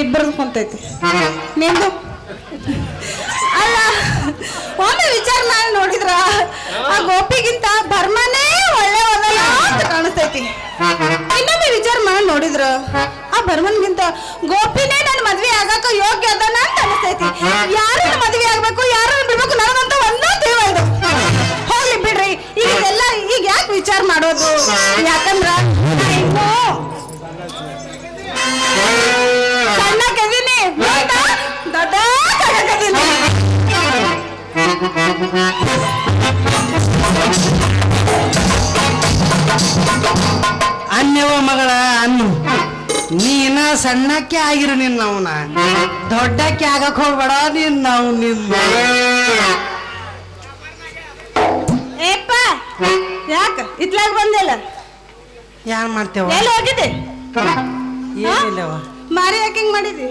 ಇಬ್ಬರದು ಕುಂತೈತಿ ನಿಂದು? ಅಲ್ಲ ಒಮ್ಮೆ ವಿಚಾರ ನಾನು ನೋಡಿದ್ರ, ಆ ಗೋಪಿಗಿಂತ ಬರ್ಮನೇ ಒಳ್ಳೆ ಒಂದಲ್ಲ ಅಂತ ಕಾಣಿಸ್ತೈತಿ. ಇನ್ನೊಮ್ಮೆ ವಿಚಾರ ಮಾಡಿ ನೋಡಿದ್ರ, ಆ ಬರ್ಮನ್ಗಿಂತ ಗೋಪಿನೇ ನನ್ನ ಮದ್ವೆ ಆಗಾಕ ಯೋಗ್ಯ ಅದಾನ ಅಂತ ಅನಿಸ್ತೈತಿ ಯಾರನ್ನ ಮದ್ವೆ ಆಗ್ಬೇಕು ಯಾರನ್ನ ಬಿಡ್ಬೇಕು ನನಗಂತ ಒಂದೂ ತಿಳಿವಲ್ದು ಹೋಗ್ಲಿ ಬಿಡ್ರಿ, ಈಗ ಇದೆಲ್ಲ ಈಗ ಯಾಕೆ ವಿಚಾರ ಮಾಡೋದು? ಯಾಕಂದ್ರ ಸಣ್ಣಕ್ಕೆ ಆಗಿರು ನಿನ್ನ ಅವನ. ದೊಡ್ಡಕ್ಕೆ ಆಗಕ್ ಹೋಗ್ಬೇಡ ನಿನ್ನ ನಿನ್ನ. ಏಪ್ಪ ಯಾಕ? ಇತ್ಲಾಗ ಬಂದಿಲ್ಲ? ಯಾನ್ ಮಾಡ್ತೇವ? ಎಲ್ಲಿ ಹೋಗಿದ್ದೆ? ಏನಿಲ್ಲವ ಮಾರಿ ಯಾಕಿಂಗ್ ಮಾಡಿದಿ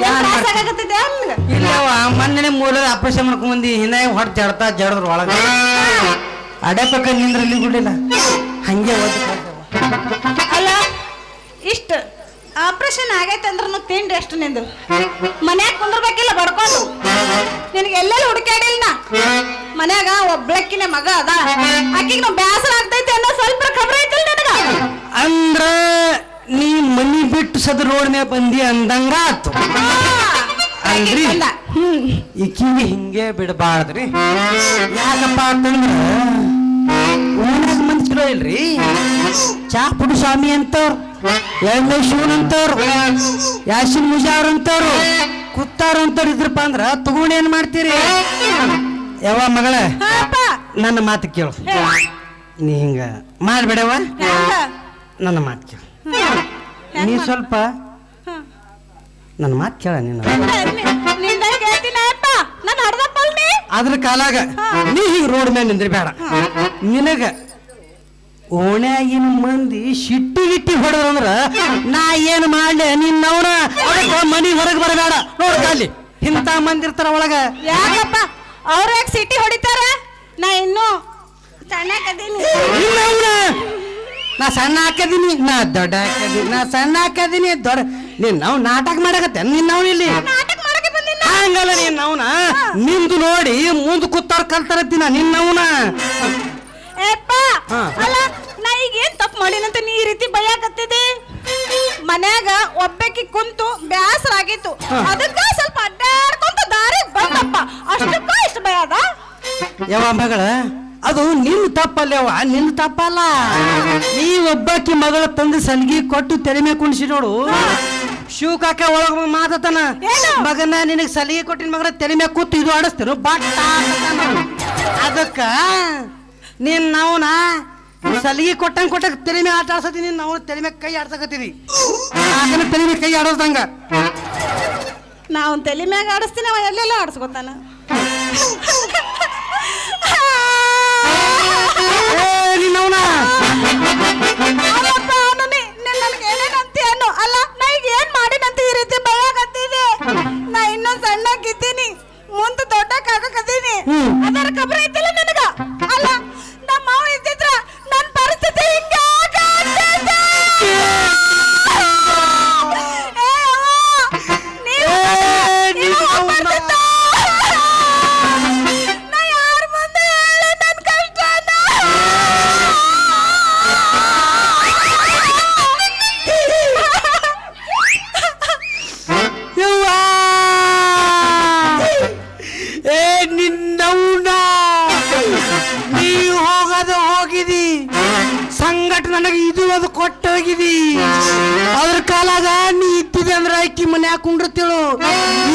ನಿನಗ ಇಲ್ಲವ ಮೊನ್ನೆ ಮೂಲದ ಆಪರೇಷನ್ ಮಾಡ್ಕೊಂಡ್ ಬಂದಿ ಹಿನ್ನಾಗ ಹೊಟ್ಟು ಜಡ್ತಾ ಜಡದ್ರ ಒಳಗ. ಅಡೆ ಪಕ್ಕ ನಿಂದ್ರಲ್ಲಿ ಗುಡಿಲ್ಲ ಹಂಗೆ ಓದಿ ಅಲ್ಲ ಇಷ್ಟ ಆಪರೇಷನ್ ಆಗೈತೆ ಅಂದ್ರೂ ತಿಂಡಿ ಎಷ್ಟು ನಿಂದು. ಮನ್ಯಾಗ ಕುಂದ್ರಬೇಕಿಲ್ಲ ಬಡ್ಕೊಂಡು. ನಿನಗೆ ಎಲ್ಲೆಲ್ಲಿ ಹುಡುಕಾಡಿಲ್ಲ ನಾ ಮನ್ಯಾಗ ಒಬ್ಳಕ್ಕಿನ ಮಗ ಅದ. ಆಕಿಗೆ ನಾವು ಬ್ಯಾಸರ ಆಗ್ತೈತೆ ಅನ್ನೋ ಸ್ವಲ್ಪ ಖಬರ್ ಐತಿಲ್ಲ ನನಗ? ಅಂದ್ರ ನೀ ಮನಿ ಬಿಟ್ಟು ಸದ ರೋಡ್ ಮ್ಯಾಗ ಬಂದಿ ಅಂದಂಗ ಆತು. ಅಂದ್ರಿ? ಈಕಿಗೆ ಹಿಂಗೆ ಬಿಡಬಾರ್ದ್ರಿ. ಯಾಕಪ್ಪ ಅಂತಂದ್ರ ಊರಾಗ ಚಲೋ ಇಲ್ರಿ ಚಾ ಪುಡು ಸ್ವಾಮಿ ಅಂತವ್ರು. ಎಣ್ಣೆ ಶಿವನಂತವ್ರು ಅಂತವ್ರು ಯಾಸಿನ್ ಮುಜಾವ್ರ ಅಂತವ್ರು ಕುತ್ತಾರ ಅಂತವ್ರು ಇದ್ರಪ್ಪ ಅಂದ್ರ ತಗೊಂಡು ಏನ್ ಮಾಡ್ತೀರಿ? ಯಾವ ಮಗಳ ನನ್ನ ಮಾತು ಕೇಳು. ನೀ ಹಿಂಗ ಮಾಡ್ಬೇಡವ ನನ್ನ ಮಾತು ಕೇಳು. ನೀ ಸ್ವಲ್ಪ ನನ್ನ ಮಾತು ಕೇಳ ನೀನು. ಅದ್ರ ಕಾಲಾಗ ನೀ ಹಿಂಗ ರೋಡ್ ಮೇಲೆ ನಿಂದ್ರಿ ಬೇಡ. ನಿನಗ ಓಣ್ಯಾಗಿನ ಮಂದಿ ಶಿಟ್ಟಿ ಗಿಟ್ಟಿ ಹೊಡೆದ್ರಂದ್ರ ನಾ ಏನ್ ಮಾಡ್ಲೆ? ನಿನ್ನವನ ಅದಕ್ಕೆ ಮನಿ ಹೊರಗೆ ಬರಬೇಡ. ನೋಡಿ ಅಲ್ಲಿ ಇಂಥ ಮಂದಿ ಇರ್ತಾರ ಒಳಗ. ಯಾಕಪ್ಪ? ಅವ್ರ ಯಾಕೆ ಸಿಟಿ ಹೊಡಿತಾರ? ನಾ ಇನ್ನು ಸಣ್ಣಕದೀನಿ ನಿನ್ನವ್ನ? ನಾ ಸಣ್ಣ ಹಾಕದೀನಿ ನಾ ದೊಡ್ಡ ಹಾಕದೀನಿ ನಾ ಸಣ್ಣ ಹಾಕದೀನಿ ದೊಡ್ಡ ನಿನ್ನವ್ ನಾವು ನಾಟಕ ಮಾಡಕತ್ತೆ ನಿನ್ನವ್ನ ಇಲ್ಲಿ. ಹಂಗಲ್ಲ ನಿನ್ನವನ. ನಿಂದು ನೋಡಿ ಮುಂದ್ ಕೂತಾರ ಕಲ್ತಾರತ್ತಿನ ದಿನ ನಿನ್ನವನ. ಅಲ್ಲ ತಪ್ಪು ಮಾಡಿನಂತ ನೀ ಈ ರೀತಿ ಬೈಯಾಕತ್ತಿದಿ? ಮನ್ಯಾಗ ಒಬ್ಬಾಕಿ ಕುಂತು ಬ್ಯಾಸರ ಆಗಿತ್ತು ಅದಕ್ಕ ಸ್ವಲ್ಪ ಅಡ್ಡಾಡ್ಕೊಂತ ದಾರಿ ಬಂದಪ್ಪ. ಅಷ್ಟಕ್ಕ ಇಷ್ಟ ಭಯ ಅದ ಯಾವ ಮಗಳ ಅದು ನಿನ್ನ ತಪ್ಪಲ್ಲವ ನಿನ್ನ ತಪ್ಪಲ್ಲ. ನೀ ಒಬ್ಬಾಕಿ ಮಗಳ ತಂದು ಸಲ್ಗಿ ಕೊಟ್ಟು ತೆರೆ ಮೇಲೆ ಕುಣಿಸಿ ನೋಡು. ಶಿವ ಕಾಕ ಒಳಗ ಮಾತತನ. ಏನು? ಮಗನ ನಿನಗೆ ಸಲಿಗೆ ಕೊಟ್ಟಿನ ಮಗನ ತೆರೆ ಮೇಲೆ ಕೂತು ಇದು ಆಡಸ್ತಿರು? ಬಟ್ ಅದಕ್ಕ ನೀನ್ ನಾವ್ನ ಸಲಿಗೆ ಕೊಟ್ಟಂಗ್ ಕೊಟ್ಟಂಗ ತಲೆ ಮೇಲೆ ಆಟ ಆಡ್ಸತೀನಿ ನಾವು ತಲೆ ಮೇಲೆ ಕೈ ಆಡ್ಸಕತ್ತೀವಿ ಆಕನ ತಲೆ ಮೇಲೆ ಕೈ ಆಡೋದಂಗ ನಾ ಅವ್ನ ತಲೆ ಮ್ಯಾಗ ಆಡಿಸ್ತೀನಿ ಅವ ಎಲ್ಲೆಲ್ಲ ಆಡಿಸ್ಕೊತಾನ. ನನಗೆ ಕೊಟ್ಟು ಅದು ಕೊಟ್ಟೋಗಿದಿ. ಅದ್ರ ಕಾಲಾಗ ನೀ ಇದ್ದಿದೆ ಅಂದ್ರೆ ಆಕಿ ಮನ್ಯಾಗ ಕುಂಡಿರ್ತೇಳು.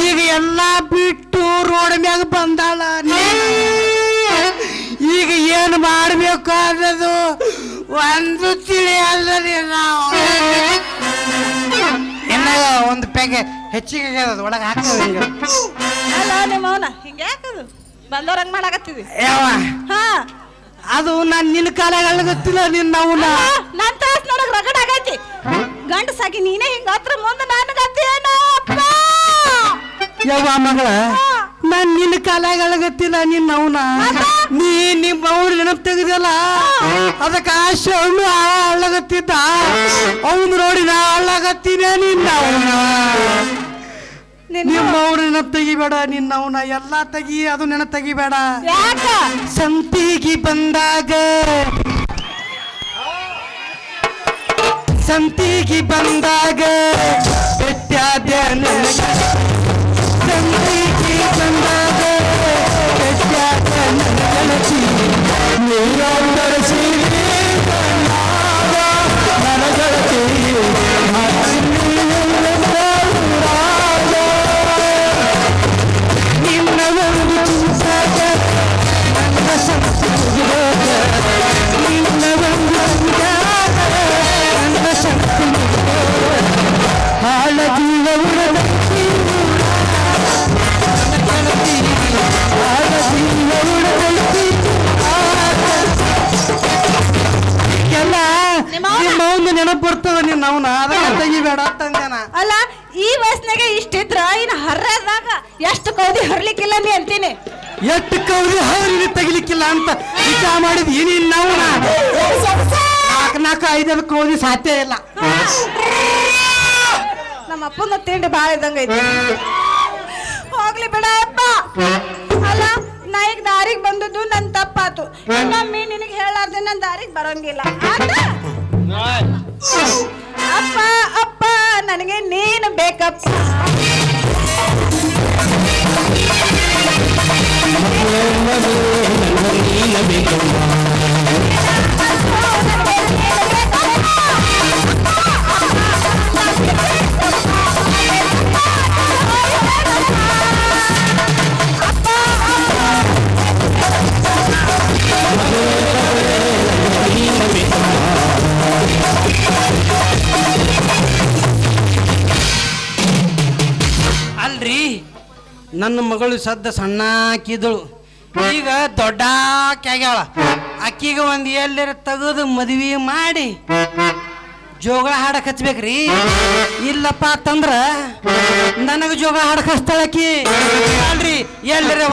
ಈಗ ಎಲ್ಲ ಬಿಟ್ಟು ರೋಡ್ ಮ್ಯಾಗ ಬಂದಾಳ ನೀ. ಈಗ ಏನು ಮಾಡಬೇಕು ಅನ್ನೋದು ಒಂದು ತಿಳಿಯಲ್ಲ ನಾವು. ಒಂದು ಪೆಗೆ ಹೆಚ್ಚಿಗೆ ಆಗ್ಯದ ಒಳಗೆ ಹಾಕ್ತೇವೆ ಹಿಂಗೆ. ಅಲ್ಲ ನಿಮ್ಮ ಅವನ ಹಿಂಗೆ ಯಾಕದು? ಬಂದವ್ರಂಗ್ ಮಾಡಾಕತ್ತಿದಿ ಯಾವ ಹಾ. ಅದು ನಾನು ನಿನ್ನ ಕಾಲಾಗ ಗೊತ್ತಿಲ್ಲ ನಿನ್ನ ಅವನ. ನನ್ ತಾಸ್ ನನಗ್ ರಗಡ ಆಗೈತಿ. ಗಂಡ ಸಾಕಿ ನೀನೇ ಹಿಂಗ ಹತ್ರ ಮುಂದೆ ನಾನು ಅಪ್ಪ! ಯಾವ ಮಗಳ ನಾನು ನಿನ್ನ ಕಾಲಾಗ ಗೊತ್ತಿಲ್ಲ ನಿನ್ನ ಅವನ. ನೀ ನಿಮ್ಮ ಅವ್ರ ನೆನಪು ತೆಗೆದಲ್ಲ ಅದಕ್ಕೆ ಆಶೆ ಅವನು ಹಾಳಾಗತ್ತಿದ್ದ ಅವನು ನೋಡಿ ನಾ ಹಾಳಾಗತ್ತೀನಿ ನಿನ್ನ ಅವನ. ನಿಮ್ಮ ಅವ್ರ ನೆನಪು ತೆಗಿಬೇಡ ನಿನ್ನ ಅವನ ಎಲ್ಲಾ ತೆಗಿ ಅದು ನೆನಪು ತೆಗಿಬೇಡ. ಯಾಕ? ಸಂತಿಗೆ ಬಂದಾಗ ಸಂತಿಗೆ ಬಂದಾಗ ಬೆಟ್ಟಾದ ನನಗೆ ವಯಸ್ಸಿನಾಗ ಇಷ್ಟಿದ್ರ ಇನ್ ಹರ್ರದಾಗ ಎಷ್ಟು ಕೌದಿ ಹರ್ಲಿಕ್ಕಿಲ್ಲ ನೀ ಅಂತೀನಿ. ಎಷ್ಟು ಕೌದಿ ಹರಿ ತೆಗಿಲಿಕ್ಕಿಲ್ಲ ಅಂತ ವಿಚಾರ ಮಾಡಿದ್ ಏನಿಲ್ಲ ನಾವು ನಾಲ್ಕು ನಾಲ್ಕು ಐದೈದು ಕೌದಿ ಸಾಧ್ಯ ಇಲ್ಲ. ನಮ್ಮ ಅಪ್ಪನ ತಿಂಡಿ ಭಾಳ ಇದ್ದಂಗ ನನ್ನ ಮಗಳು ಸದ್ದ ಸಣ್ಣ ಹಾಕಿದಳು ಈಗ ದೊಡ್ಡ ಆಗ್ಯಾಳ ಅಕ್ಕಿಗೆ ಒಂದು ಎಲ್ಲರ ತೆಗೆದು ಮದುವೆ ಮಾಡಿ ಜೋಗಳ ಹಾಡಕ್ಕೆ ಹಚ್ಬೇಕ್ರಿ ಇಲ್ಲಪ್ಪ ಅಂತಂದ್ರ ನನಗೆ ಜೋಗ ಹಾಡಕ್ಕೆ ಹಚ್ತಾಳಕ್ಕಿ ಅಲ್ರಿ ಎಲ್ಲರ